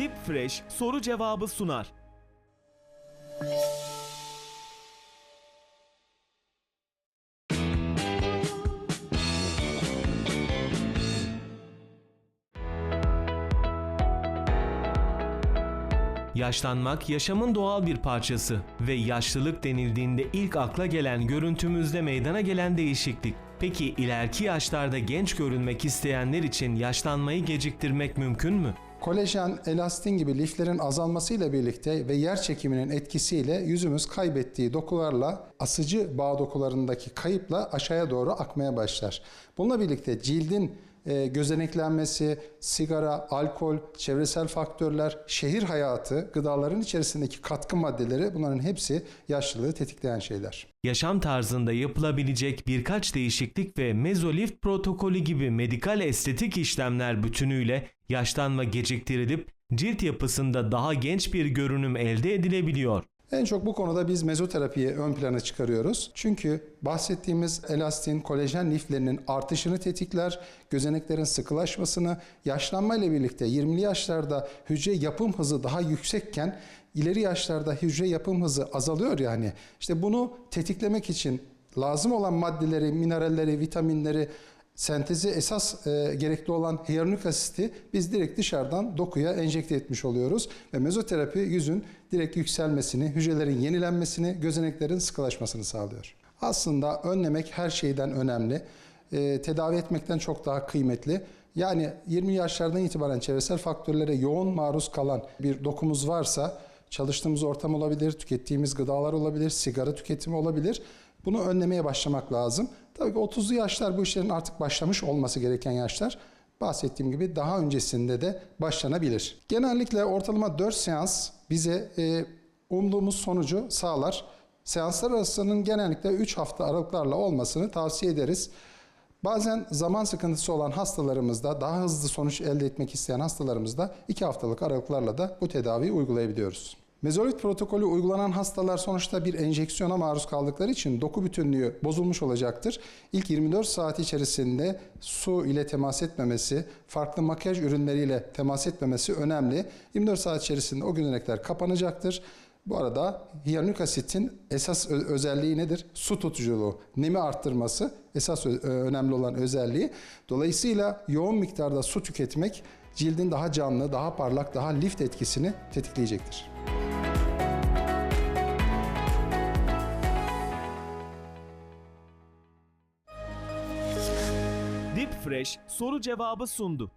Deep Fresh soru cevabı sunar. Yaşlanmak yaşamın doğal bir parçası ve yaşlılık denildiğinde ilk akla gelen görüntümüzde meydana gelen değişiklik. Peki ileriki yaşlarda genç görünmek isteyenler için yaşlanmayı geciktirmek mümkün mü? Kolajen, elastin gibi liflerin azalmasıyla birlikte ve yer çekiminin etkisiyle yüzümüz kaybettiği dokularla asıcı bağ dokularındaki kayıpla aşağıya doğru akmaya başlar. Bununla birlikte cildin e, gözeneklenmesi, sigara, alkol, çevresel faktörler, şehir hayatı, gıdaların içerisindeki katkı maddeleri bunların hepsi yaşlılığı tetikleyen şeyler. Yaşam tarzında yapılabilecek birkaç değişiklik ve mezolift protokolü gibi medikal estetik işlemler bütünüyle yaşlanma geciktirilip cilt yapısında daha genç bir görünüm elde edilebiliyor. En çok bu konuda biz mezoterapiyi ön plana çıkarıyoruz. Çünkü bahsettiğimiz elastin, kolajen liflerinin artışını tetikler, gözeneklerin sıkılaşmasını, yaşlanma ile birlikte 20'li yaşlarda hücre yapım hızı daha yüksekken ileri yaşlarda hücre yapım hızı azalıyor yani. İşte bunu tetiklemek için lazım olan maddeleri, mineralleri, vitaminleri, sentezi esas e, gerekli olan hyaluronik asiti biz direkt dışarıdan dokuya enjekte etmiş oluyoruz. Ve mezoterapi yüzün direkt yükselmesini, hücrelerin yenilenmesini, gözeneklerin sıkılaşmasını sağlıyor. Aslında önlemek her şeyden önemli. E, tedavi etmekten çok daha kıymetli. Yani 20 yaşlardan itibaren çevresel faktörlere yoğun maruz kalan bir dokumuz varsa çalıştığımız ortam olabilir, tükettiğimiz gıdalar olabilir, sigara tüketimi olabilir. Bunu önlemeye başlamak lazım. Tabii ki 30'lu yaşlar bu işlerin artık başlamış olması gereken yaşlar. Bahsettiğim gibi daha öncesinde de başlanabilir. Genellikle ortalama 4 seans bize e, umduğumuz sonucu sağlar. Seanslar arasının genellikle 3 hafta aralıklarla olmasını tavsiye ederiz. Bazen zaman sıkıntısı olan hastalarımızda, daha hızlı sonuç elde etmek isteyen hastalarımızda 2 haftalık aralıklarla da bu tedaviyi uygulayabiliyoruz. Mezolit protokolü uygulanan hastalar sonuçta bir enjeksiyona maruz kaldıkları için doku bütünlüğü bozulmuş olacaktır. İlk 24 saat içerisinde su ile temas etmemesi, farklı makyaj ürünleriyle temas etmemesi önemli. 24 saat içerisinde o gözenekler kapanacaktır. Bu arada hyaluronik asitin esas özelliği nedir? Su tutuculuğu, nemi arttırması esas önemli olan özelliği. Dolayısıyla yoğun miktarda su tüketmek cildin daha canlı, daha parlak, daha lift etkisini tetikleyecektir. Deep Fresh soru cevabı sundu.